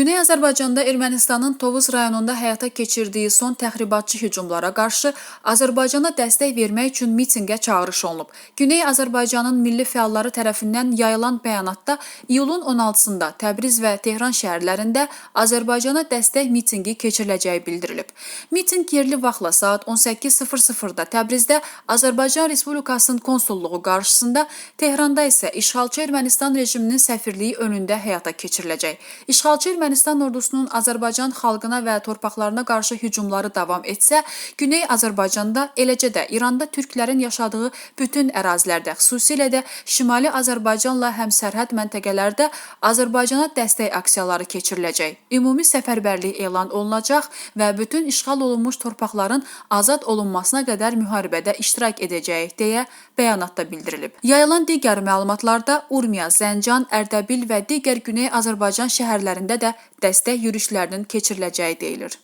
Güney Azərbaycanda Ermənistanın Tovuz rayonunda həyata keçirdiyi son təxribatçı hücumlara qarşı Azərbaycana dəstək vermək üçün mitinqə çağırış olunub. Güney Azərbaycanın milli fəalları tərəfindən yayılan bəyanatda iyulun 16-sında Təbriz və Tehran şəhərlərində Azərbaycana dəstək mitinqi keçiriləcəyi bildirilib. Mitinq yerli vaxtla saat 18:00-da Təbrizdə Azərbaycan Respublikasının konsulluğu qarşısında, Tehranda isə işğalçı Ermənistan rejiminin səfirliyi önündə həyata keçiriləcək. İşğalçı Ermənistan ordusunun Azərbaycan xalqına və torpaqlarına qarşı hücumları davam etsə, Güney Azərbaycanda, eləcə də İranda türklərin yaşadığı bütün ərazilərdə, xüsusilə də Şimali Azərbaycanla həmsərhəd məntəqələrdə Azərbaycana dəstək aksiyaları keçiriləcək. Ümumi səfərbərlik elan olunacaq və bütün işğal olunmuş torpaqların azad olunmasına qədər müharibədə iştirak edəcəyik deyə bəyanatda bildirilib. Yayılan digər məlumatlarda Urmiya, Zəncan, Ərdəbil və digər Güney Azərbaycan şəhərlərində də dəstək yürüşlərinin keçiriləcəyi deyilir.